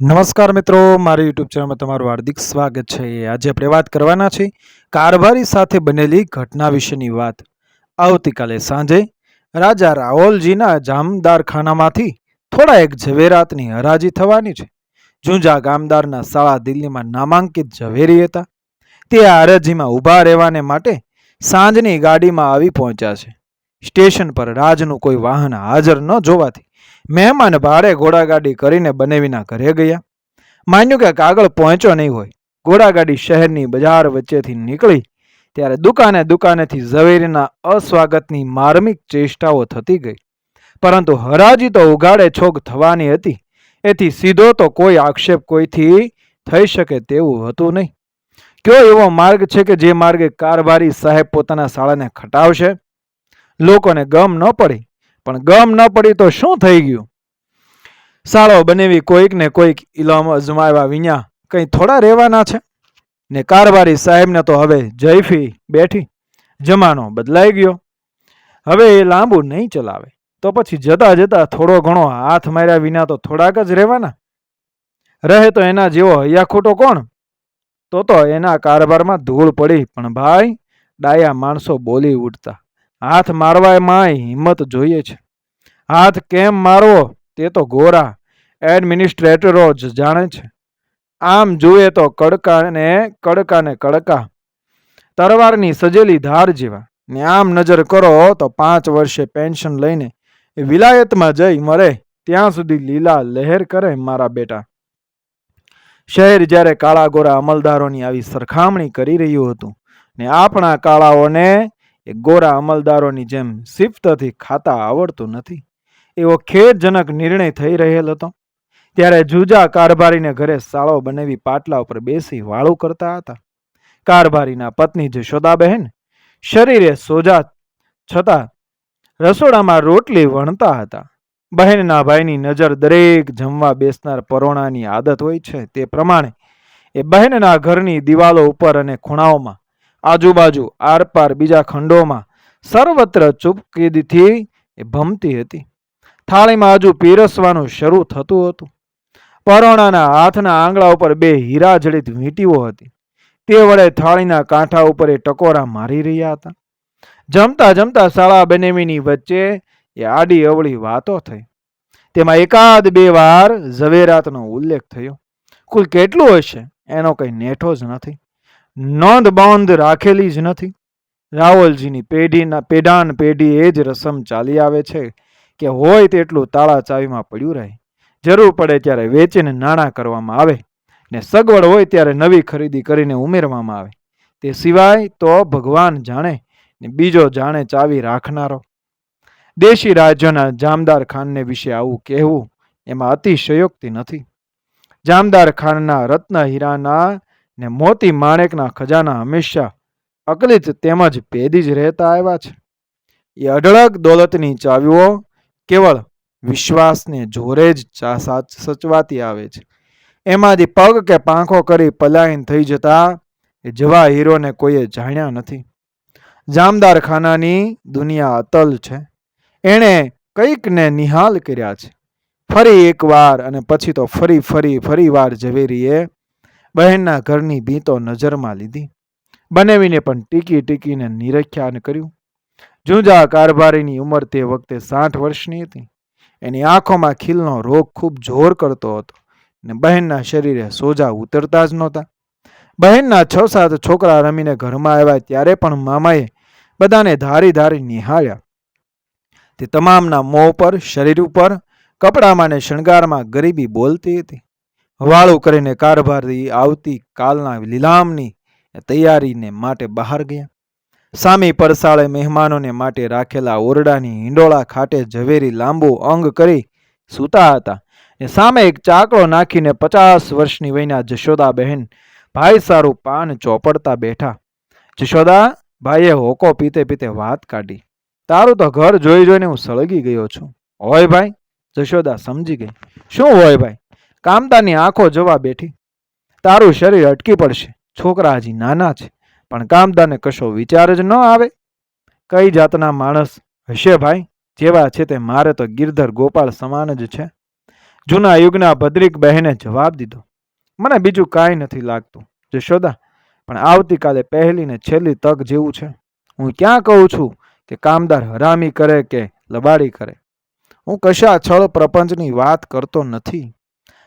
નમસ્કાર મિત્રો, મારી યુટ્યુબ ચેનલમાં તમારું હાર્દિક સ્વાગત છે. આજે આપણે વાત કરવાના છે કારભારી સાથે બનેલી ઘટના વિશેની વાત. આવતીકાલે સાંજે રાજા રાઓલજીના જામદારખાનામાંથી થોડા એક ઝવેરાતની હરાજી થવાની છે. જુંજા ગામદારના શાળા દિલ્હીમાં નામાંકિત ઝવેરી હતા. તે આ હરાજીમાં ઊભા રહેવાને માટે સાંજની ગાડીમાં આવી પહોંચ્યા છે. સ્ટેશન પર રાજનું કોઈ વાહન હાજર ન જોવાથી મહેમાન ભારે ઘોડાગાડી કરીને બનેવીના ઘરે ગયા. માન્યું કે કાગળ પહોંચ્યો નહીં હોય. ઘોડાગાડી શહેરની બજાર વચ્ચેથી નીકળી. ત્યારે દુકાને દુકાનેથી ઝવેરીના અસ્વાગતની માર્મિક ચેષ્ટાઓ થતી ગઈ. પરંતુ હરાજી તો ઉઘાડે છોક થવાની હતી. એથી સીધો તો કોઈ આક્ષેપ કોઈથી થઈ શકે તેવું હતું નહીં. કયો એવો માર્ગ છે કે જે માર્ગે કારભારી સાહેબ પોતાના શાળાને ખટાવશે? લોકોને ગમ ન પડી. પણ ગમ ન પડી તો શું થઈ ગયું? સાળો, બનેવી કોઈક ને કોઈક ઇલમ અજમાવ્યા વિના કંઈ થોડા રહેવાના છે? ને કારબારી સાહેબને તો હવે જયફી બેઠી, જમાનો બદલાઈ ગયો. હવે એ લાંબુ નહીં ચલાવે. તો પછી જતા જતા થોડો ઘણો હાથ માર્યા વિના તો થોડાક જ રહેવાના. રહે તો એના જેવો હૈયા ખોટો કોણ? તો તો એના કારભારમાં ધૂળ પડી પણ ભાઈ, ડાયા માણસો બોલી ઉઠતા. હાથ મારવામાં હિંમત જોઈએ છે. હાથ કેમ મારવો તે તો ગોરા એડમિનિસ્ટ્રેટરો જ જાણે છે. આમ જુએ તો કડકા ને કડકા, તરવારની સજેલી ધાર જેવા. ને આમ નજર કરો તો પાંચ વર્ષે પેન્શન લઈને વિલાયતમાં જઈ મરે, ત્યાં સુધી લીલા લહેર કરે મારા બેટા. શહેર જ્યારે કાળા ગોરા અમલદારોની આવી સરખામણી કરી રહ્યું હતું, ને આપણા કાળાઓને એ ગોરા અમલદારોની જેમ સિફતથી ખાતા આવડતું નથી. એવો ખેદજનક નિર્ણય થઈ રહેલ હતો. ત્યારે જુજા કારભારીને ઘરે સાળો બનાવી પાટલા ઉપર બેસી વાળું કરતા હતા. કારભારીના પત્ની જશોદાબહેન શરીરે સોજા છતાં રસોડામાં રોટલી વણતા હતા. બહેનના ભાઈની નજર દરેક જમવા બેસનાર પરોણાની આદત હોય છે. તે પ્રમાણે એ બહેનના ઘરની દિવાલો ઉપર અને ખૂણાઓમાં આજુબાજુ આરપાર બીજા ખંડોમાં સર્વત્ર ચૂપકીદથી એ ભમતી હતી. થાળીમાં હજુ પીરસવાનું શરૂ થતું હતું. પરોણાના હાથના આંગળા ઉપર બે હીરા જડિત વીંટીઓ હતી. તે વડે થાળીના કાંઠા ઉપર એ ટકોરા મારી રહ્યા હતા. જમતા જમતા શાળા બનેવીની વચ્ચે એ આડી અવળી વાતો થઈ. તેમાં એકાદ બે વાર ઝવેરાતનો ઉલ્લેખ થયો. કુલ કેટલું હશે? એનો કંઈ નેઠો જ નથી. નોંધ બોંધ રાખેલી જ નથી. રાવલજીની પેઢીના, પેઢાન પેઢી એ જ રસમ ચાલી આવે છે કે હોય તેટલું તાળા ચાવીમાં પડ્યું રહે. જરૂર પડે ત્યારે વેચીને નાણાં કરવામાં આવે ને સગવડ હોય ત્યારે નવી ખરીદી કરીને ઉમેરવામાં આવે. તે સિવાય તો ભગવાન જાણે ને બીજો જાણે ચાવી રાખનારો. દેશી રાજ્યના જામદાર ખાનને વિશે આવું કહેવું એમાં અતિશયોક્તિ નથી. જામદાર ખાનના રત્ન હીરાના ને મોતી માણેકના ખજાના હંમેશા અકલિત તેમજ ભેદી જ રહેતા આવ્યા છે. એ અઢળક દોલતની ચાવીઓ કેવળ વિશ્વાસને જોરે જ સચવાતી આવે છે. એમાંથી પગ કે પાંખો કરી પલાયન થઈ જતા એ જવા હીરોને કોઈએ જાણ્યા નથી. જામદાર ખાનાની દુનિયા અતલ છે. એણે કંઈકને નિહાલ કર્યા છે. ફરી એકવાર અને પછી તો ફરી ફરી ફરી વાર ઝવેરીએ બહેનના ઘરની ભીંતો નજરમાં લીધી. બનેવીને પણ ટીકી ટીકીને નિરખ્યાન કર્યું. જુંજા કારભારીની ઉંમર તે વખતે સાઠ વર્ષની હતી. એની આંખોમાં ખીલનો રોગ ખૂબ જોર કરતો હતો ને બહેનના શરીરે સોજા ઉતરતા જ નહોતા. બહેનના છ સાત છોકરા રમીને ઘરમાં આવ્યા ત્યારે પણ મામાએ બધાને ધારી ધારી નિહાળ્યા. તે તમામના મોં પર શરીર ઉપર, કપડામાં ને શણગારમાં ગરીબી બોલતી હતી. હવાળું કરીને કારભારી આવતી કાલના લીલામની તૈયારીને માટે બહાર ગયા. સામી પરસાળે મહેમાનોને માટે રાખેલા ઓરડાની હિંડોળા ખાટે ઝવેરી લાંબુ અંગ કરી સૂતા હતા. એ સામે એક ચાકડો નાખીને પચાસ વર્ષની વયના જશોદા બહેન ભાઈ સારું પાન ચોપડતા બેઠા. જશોદા, ભાઈએ હોકો પીતે પીતે વાત કાઢી. તારું તો ઘર જોઈ જોઈને હું સળગી ગયો છું. હોય ભાઈ, જશોદા સમજી ગઈ. શું હોય ભાઈ? કામદારની આંખો જવા બેઠી. તારું શરીર અટકી પડશે. છોકરા હજી નાના છે, પણ કામદાને કશો વિચાર જ ન આવે. કઈ જાતના માણસ હશે ભાઈ? જેવા છે તે મારે તો ગિરધર ગોપાળ સમાન જ છે. જૂના યુગના ભદ્રિક બહેને જવાબ દીધો. મને બીજું કાંઈ નથી લાગતું, જશોદા, પણ આવતીકાલે પહેલી ને છેલ્લી તક જેવું છે. હું ક્યાં કહું છું કે કામદાર હરામી કરે કે લબાડી કરે? હું કશા છળ પ્રપંચની વાત કરતો નથી.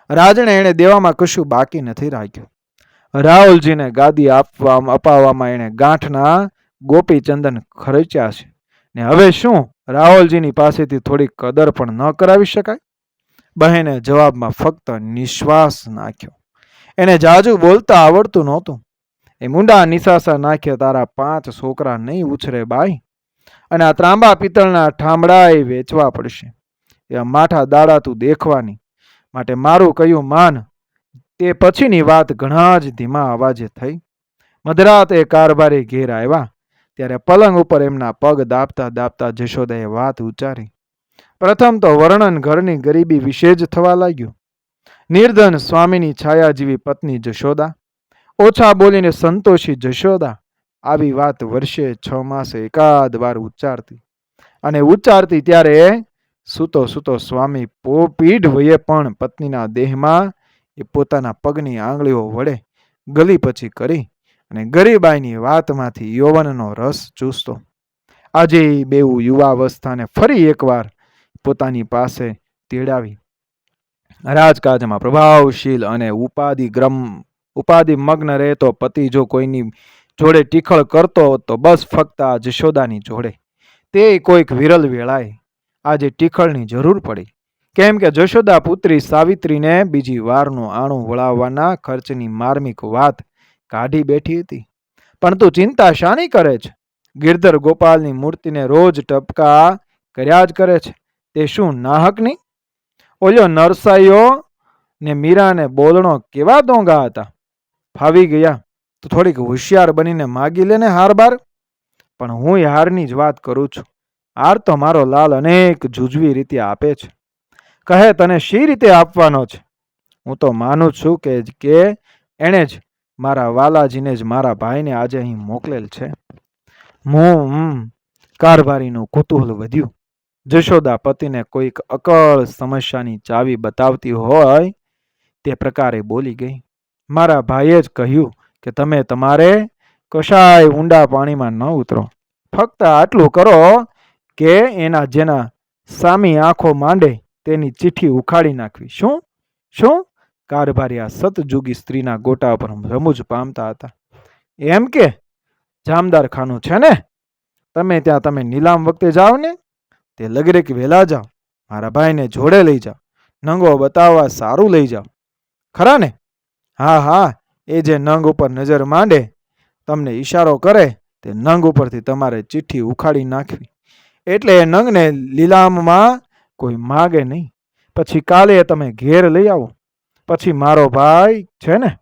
રાજણે એણે દેવામાં કશું બાકી નથી રાખ્યું. રાહુલજીને ગાદી આપવા અપાવવામાં એણે ગાંઠના ગોપીચંદન ખર્ચ્યા છે. ને હવે શું? રાહુલજીની પાસેથી થોડી કદર પણ ન કરાવી શકાય? બહેને જવાબમાં ફક્ત નિશ્વાસ નાખ્યો. એને જાજુ બોલતા આવડતું નહોતું. એ મુંડા નિશાસા નાખ્યા તારા પાંચ છોકરા નહીં ઉછરે બાઈ. અને આ ત્રાંબા પિત્તળના ઠામડા એ વેચવા પડશે. એ માઠા દાડા તું દેખવાની. માટે મારું કયું માન. તે પછીની વાત ઘણા જ ધીમા અવાજે થઈ. મધરાતે કારભારી ઘેર આવ્યા. ત્યારે પલંગ ઉપર એમના પગ દાબતા દાબતા જશોદાએ વાત ઉચ્ચારી. પ્રથમ તો વર્ણન ઘરની ગરીબી વિશે જ થવા લાગ્યું. નિર્ધન સ્વામીની છાયા જેવી પત્ની જશોદા, ઓછા બોલીને સંતોષી જશોદા, આવી વાત વર્ષે છ માસે એકાદ વાર ઉચ્ચારતી. અને ઉચ્ચારતી ત્યારે સૂતો સૂતો સ્વામી પોપીઢ વયે પણ પત્નીના દેહમાં એ પોતાના પગની આંગળીઓ વડે ગલી પછી કરી અને ગરીબાઈની વાતમાંથી યૌવનનો રસ ચૂસતો. આજે બેઉ યુવાવસ્થાને ફરી એકવાર પોતાની પાસે તેડાવી. રાજકાજમાં પ્રભાવશીલ અને ઉપાધિગ્રમ ઉપાધિ મગ્ન રહેતો પતિ જો કોઈની જોડે ટીખળ કરતો તો બસ ફક્ત આ જશોદાની જોડે. તે કોઈક વિરલ વેળાએ આજે ટીખળની જરૂર પડી. કેમ કે જશોદા પુત્રી સાવિત્રીને બીજી વારનું આણું વળાવવાના ખર્ચની માર્મિક વાત કાઢી બેઠી હતી. પણ તું ચિંતા શાની કરે છે? ગિરધર ગોપાલની મૂર્તિને રોજ ટપકા કર્યા જ કરે છે. તે શું નાહકની ઓલ્યો નરસાઈઓ ને મીરાને બોલણો કેવા દોંગા હતા? ફાવી ગયા. તો થોડીક હોશિયાર બનીને માગી લે ને હાર બાર પણ હું હારની જ વાત કરું છું. હાર તો મારો લાલ અનેક જુજવી રીતે આપે છે. કહે, તને શી રીતે આપવાનો છે? હું તો માનું છું કે કે એણે જ મારા વાલાજીને જ મારા ભાઈને આજે અહીં મોકલેલ છે. હું, કારભારીનું કુતૂહલ વધ્યું. જશોદા પતિને કોઈક અકળ સમસ્યાની ચાવી બતાવતી હોય તે પ્રકારે બોલી ગઈ. મારા ભાઈએ જ કહ્યું કે તમે તમારે કશાય ઊંડા પાણીમાં ન ઉતરો. ફક્ત આટલું કરો કે એના જેના સામી આંખો માંડે તેની ચિઠ્ઠી ઉખાડી નાખવી. શું? શું? કારભારી આ સતજુગી સ્ત્રીના ગોટા પર રમૂજ પામતા હતા. એમ કે જામદાર ખાનું છે ને? તમે ત્યાં તમે નીલામ વખતે જાઓ ને? તે લગરેક વહેલા જાઓ. મારા ભાઈને જોડે લઈ જાઓ. નંગો બતાવવા સારું લઈ જાઓ. ખરા ને? હા હા. એ જે નંગ ઉપર નજર માંડે, તમને ઈશારો કરે, તે નંગ ઉપરથી તમારે ચિઠ્ઠી ઉખાડી નાખવી. એટલે એ નંગને લીલામમાં કોઈ માગે નહીં. પછી કાલે તમે ઘેર લઈ આવો. પછી મારો ભાઈ છે ને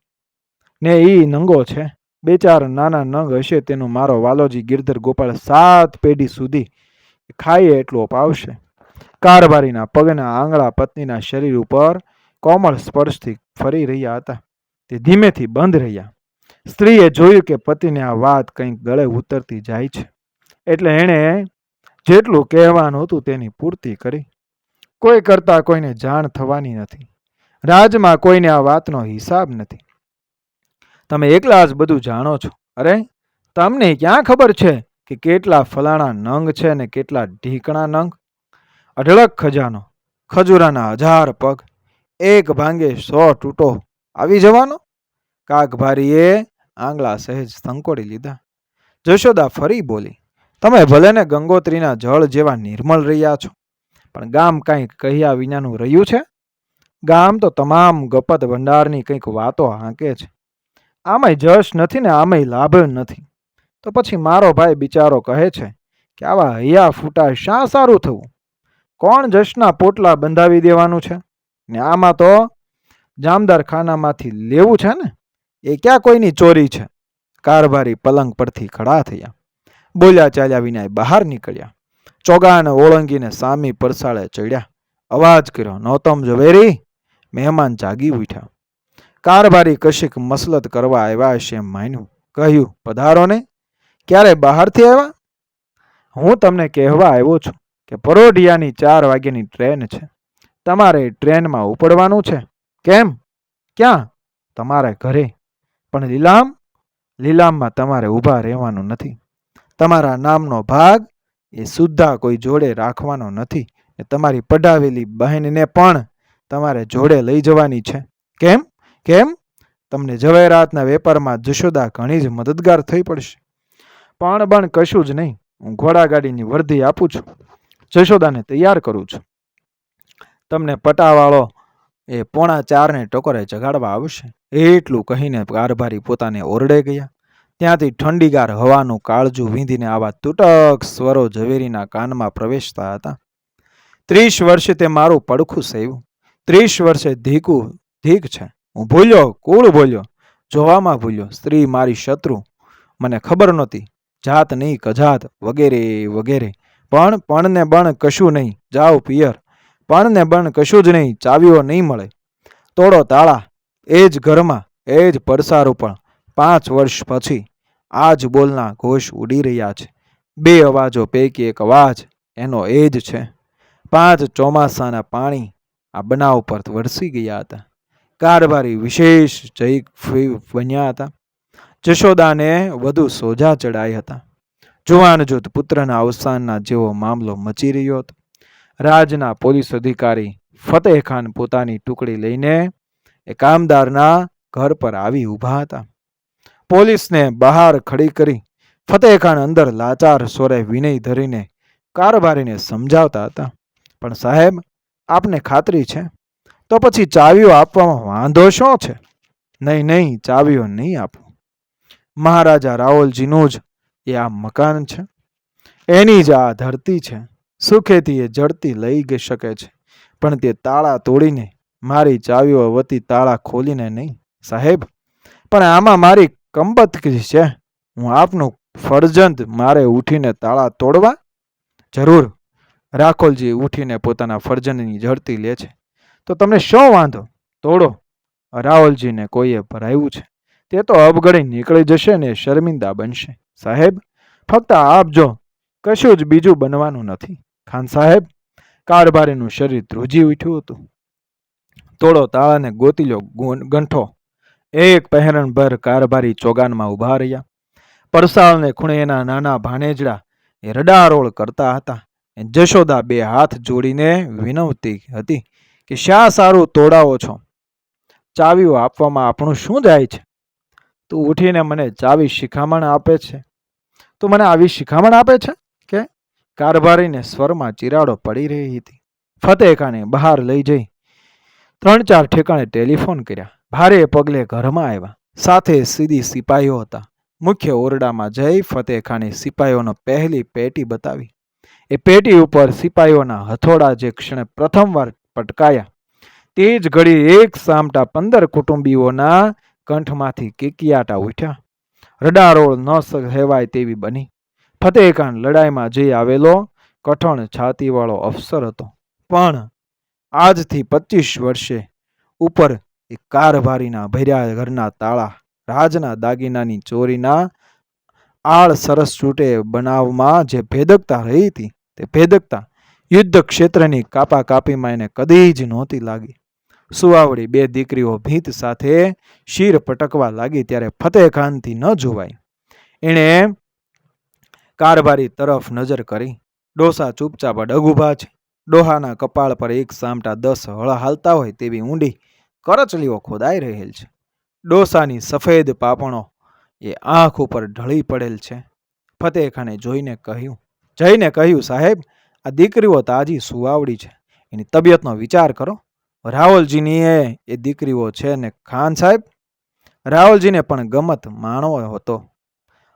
ને એ નંગો છે. બે ચાર નાના નંગ હશે તેનો મારો વાલોજી ગિરધર ગોપાળ સાત પેઢી સુધી ખાઈએ એટલું અપાવશે. કારભારીના પગના આંગળા પત્નીના શરીર ઉપર કોમળ સ્પર્શથી ફરી રહ્યા હતા. તે ધીમેથી બંધ રહ્યા. સ્ત્રીએ જોયું કે પતિને આ વાત કંઈક ગળે ઉતરતી જાય છે. એટલે એણે જેટલું કહેવાનું હતું તેની પૂર્તિ કરી. કોઈ કરતા કોઈને જાણ થવાની નથી. રાજમાં કોઈને આ વાતનો હિસાબ નથી. તમે એકલા જ બધું જાણો છો. અરે, તમને ક્યાં ખબર છે કે કેટલા ફલાણા નંગ છે ને કેટલા ઢીકણા નંગ? અઢળક ખજાનો, ખજૂરાના હજાર પગ, એક ભાંગે સો તૂટો આવી જવાનો? કાગભારીએ આંગળા સહેજ સંકોડી લીધા. જશોદા ફરી બોલી તમે ભલે ને ગંગોત્રીના જળ જેવા નિર્મળ રહ્યા છો, પણ ગામ કાંઈક કહ્યા વિનાનું રહ્યું છે? ગામ તો તમામ ગપત ભંડારની કંઈક વાતો હાંકે છે. આમાંય જશ નથી ને આમાંય લાભ નથી. તો પછી મારો ભાઈ બિચારો કહે છે કે આવા હૈયા ફૂટા શા સારું થવું? કોણ જશના પોટલા બંધાવી દેવાનું છે? ને આમાં તો જામદાર ખાનામાંથી લેવું છે ને? એ ક્યાં કોઈની ચોરી છે? કારભારી પલંગ પરથી ખડા થયા. બોલ્યા ચાલ્યા વિનાય બહાર નીકળ્યા. ચોગાને ઓળંગીને સામી પરસાળે ચડ્યા. અવાજ કર્યો નૌતમ ઝવેરી? મહેમાન જાગી ઉઠ્યા. કારભારી કશીક મસલત કરવા આવ્યા છે એમ માન્યું. કહ્યું, પધારો ને. ક્યારે બહારથી આવ્યા? હું તમને કહેવા આવ્યો છું કે પરોઢિયાની ચાર વાગ્યાની ટ્રેન છે. તમારે ટ્રેનમાં ઉપડવાનું છે. કેમ? ક્યાં? તમારે ઘરે. પણ લીલામ? લીલામમાં તમારે ઊભા રહેવાનું નથી. તમારા નામનો ભાગ એ સુદ્ધા કોઈ જોડે રાખવાનો નથી. ને તમારી પઢાવેલી બહેનને પણ તમારે જોડે લઈ જવાની છે. કેમ? કેમ? તમને જવેરાતના વેપારમાં જશોદા ઘણી જ મદદગાર થઈ પડશે. પણ બણ કશું જ નહીં. હું ઘોડાગાડીની વર્ધી આપું છું. જશોદાને તૈયાર કરું છું. તમને પટાવાળો એ પોણા ચારને ટકોરે જગાડવા આવશે. એટલું કહીને કારભારી પોતાને ઓરડે ગયા. ત્યાંથી ઠંડીગાર હવાનું કાળજું વીંધીને આવા તૂટક સ્વરો ઝવેરીના કાનમાં પ્રવેશતા હતા. ત્રીસ વર્ષે તે મારું પડખું સેવ્યું ત્રીસ વર્ષે ધીકું, ધીક છે. હું ભૂલ્યો, કૂળ ભૂલ્યો, જોવામાં ભૂલ્યો. સ્ત્રી મારી શત્રુ. મને ખબર નહોતી. જાત નહીં, કજાત, વગેરે વગેરે. પણ, પણને બણ કશું નહીં. જાઓ પિયર. પણને બણ કશું જ નહીં. ચાવીઓ નહીં મળે. તોડો તાળા. એ જ ઘરમાં, એ જ પડસારું પણ પાંચ વર્ષ પછી. આ જ બોલના ઘોષ ઉડી રહ્યા છે. બે અવાજો પૈકી એક અવાજ એનો એ જ છે. પાંચ ચોમાસાના પાણી આ બનાવ પર વરસી ગયા હતા. કારભારી વિશેષ જય બન્યા હતા. જશોદાને વધુ સોજા ચડાઈ હતા. જુવાન જૂથ પુત્રના અવસાનના જેવો મામલો મચી રહ્યો હતો. રાજના પોલીસ અધિકારી ફતેહ ખાન પોતાની ટુકડી લઈને એ કામદારના ઘર પર આવી ઊભા હતા. પોલીસને બહાર ખડી કરી ફતેહ ખાન અંદર લાચાર સ્વરે વિનય ધરીને કારભારીને સમજાવતા હતા. પણ સાહેબ, આપને ખાતરી છે? તો પછી ચાવીઓ આપવામાં વાંધો શું છે? નહીં નહીં, ચાવીઓ નહીં આપું. મહારાજા રાવલજીનું જ એ આ મકાન છે? એની જ આ ધરતી છે? સુખેથી એ જડતી લઈ ગઈ શકે છે? પણ તે તાળા તોડીને મારી ચાવીઓ વતી તાળા ખોલીને નહીં? સાહેબ, પણ આમાં મારી કંબતકી છે. હું આપનું ફરજંદ મારે ઉઠીને તાળા તોડવા? જરૂર. રાખોલજી ઉઠીને પોતાના ફરજંદની ઝડતી લે છે. તો તમને શું વાંધો? તોડો. રાહુલજીને કોઈએ ભરાયું છે. તે તો અબગડી નીકળી જશે ને શર્મિંદા બનશે. સાહેબ, ફક્ત આપજો કશું જ બીજું બનવાનું નથી. ખાન સાહેબ, કારભારીનું શરીર ધ્રુજી ઉઠ્યું હતું. તોડો તાળાને ગોતી લો ગંઠો. એક પહેરણભર કારભારી ચોગાનમાં ઊભા રહ્યા. પરસાળને ખૂણે એના નાના ભાણેજડા એ રડારોળ કરતા હતા. જશોદા બે હાથ જોડીને વિનવતી હતી કે શા સારું તોડાવો છો? ચાવીઓ આપવામાં આપણું શું જાય છે? તું ઉઠીને મને ચાવી શિખામણ આપે છે? તું મને આવી શિખામણ આપે છે કે? કારભારીને સ્વરમાં ચિરાડો પડી રહી હતી. ફતેખાને બહાર લઈ જઈ. ત્રણ ચાર ઠેકાણે ટેલિફોન કર્યા. ભારે પગલે ઘરમાં આવ્યા. સાથે સીધી સિપાહીઓ હતા. મુખ્ય ઓરડામાં જઈ ફતેહ ખાની સિપાહીઓનો પહેલી પેટી બતાવી. એ પેટી ઉપર સિપાહીઓના હથોડા જે ક્ષણે પ્રથમવાર પટકાયા. તે જ ઘડી એક સામટા પંદર કુટુંબીઓના કંઠમાંથી કિકિયાટા ઉઠ્યા. રડારોળ ન સહેવાય તેવી બની. ફતેહ ખાન લડાઈમાં જઈ આવેલો કઠણ છાતીવાળો અફસર હતો. પણ આજથી પચીસ વર્ષે ઉપર એ કારભારીના ભર્યા ઘરના તાળા, રાજના દાગીનાની ચોરીના આળ સરસ છૂટે બનાવમાં જે ભેદકતા રહી હતી તે ભેદકતા યુદ્ધ ક્ષેત્રની કાપા કાપીમાં એને કદી જ નહોતી લાગી. સુવાવડી બે દીકરીઓ ભીત સાથે શીર પટકવા લાગી ત્યારે ફતેહ ખાનથી ન જોવાય. એણે કારભારી તરફ નજર કરી. ડોસા ચૂપચાપ અડગ છે. ડોહાના કપાળ પર એક સામટા દસ હળ હાલતા હોય તેવી ઊંડી કરચલીઓ ખોદાઈ રહેલ છે. ડોસાની સફેદ પાપણો એ આંખ ઉપર ઢળી પડેલ છે. ફતેહ ખાને જોઈને કહ્યું, જઈને કહ્યું, સાહેબ, આ દીકરીઓ તાજી સુવાવડી છે. એની તબિયતનો વિચાર કરો. રાહુલજીની એ એ દીકરીઓ છે ને ખાન સાહેબ? રાહુલજીને પણ ગમત માણવો હતો.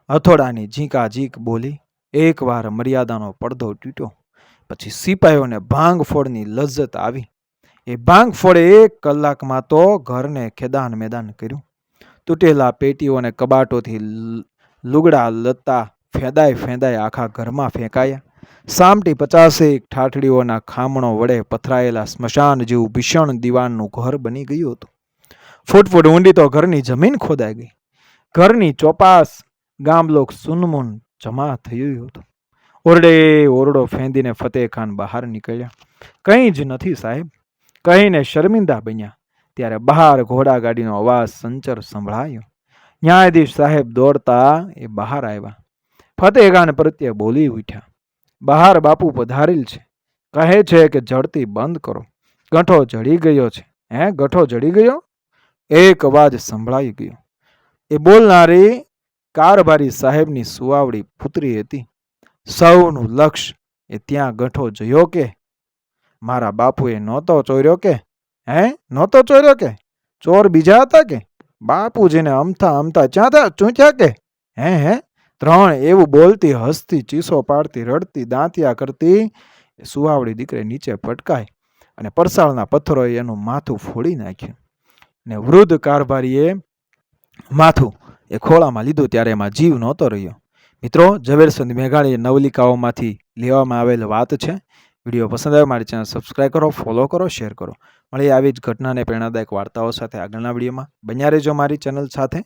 હથોડાની ઝીંકા ઝીંક બોલી એકવાર મર્યાદાનો પડદો તૂટ્યો. પછી સિપાહીઓને ભાંગફોડની લજ્જત આવી. એ ભાંગ ફોડે એક કલાકમાં તો ઘરને ખેદાન મેદાન કર્યું. તૂટેલા પેટીઓને કબાટોથી લુગડા લત્તા ફેંદાય ફેંદાય આખા ઘરમાં ફેંકાયા. સામટી પચાસેક ઠાઠડીઓના ખામણો વડે પથરાયેલા સ્મશાન જેવું ભીષણ દીવાનનું ઘર બની ગયું હતું. ફૂટ ફૂટ ઊંડી તો ઘરની જમીન ખોદાઈ ગઈ. ઘરની ચોપાસ ગામલોક સુનમુન જમા થયું હતું. ઓરડે ઓરડો ફેંદીને ફતેહ ખાન બહાર નીકળ્યા. કંઈ જ નથી સાહેબ. કહીને શર્મિંદા બન્યા. ત્યારે બહાર ઘોડાગાડીનો અવાજ સંચર સંભળાયો. ન્યાયાધીશ સાહેબ દોડતા એ બહાર આવ્યા. ફતેગાન પ્રત્યે બોલી ઉઠ્યા. બહાર બાપુ પધારેલ છે. કહે છે કે જડતી બંધ કરો. ગંઠો જડી ગયો છે. હે, ગઠો જડી ગયો? એક અવાજ સંભળાઈ ગયો. એ બોલનારી કારભારી સાહેબની સુવાવડી પુત્રી હતી. સૌનું લક્ષ એ ત્યાં ગઠો જયો કે મારા બાપુએ નહોતો ચોર્યો કે? હે? નહોતો ચોર્યો કે? ચોર બીજા હતા કે? બાપુજીને અમથા અમથા ચાંતા ચૂંચ્યા કે? હે હે? ત્રણ એવું બોલતી, હસતી, ચીસો પાડતી, રડતી, દાંતિયા કરતી સુવાવડી દીકરી નીચે પટકાઈ અને પરસાળના પથ્થરોએ એનું માથું ફોડી નાખ્યું ને વૃદ્ધ કારભારીએ માથું એ ખોળામાં લીધું ત્યારે એમાં જીવ નહોતો રહ્યો. મિત્રો ઝવેરસંદ મેઘાણીએ નવલિકાઓમાંથી લેવામાં આવેલ વાત છે. વીડિયો પસંદ આવે, મારી ચેનલ સબસ્ક્રાઈબ કરો ફોલો કરો શેર કરો. મળીએ આવી જ ઘટનાને પ્રેરણાદાયક વાર્તાઓ સાથે આગળના વિડીયોમાં. બન્યા રહેજો મારી ચેનલ સાથે.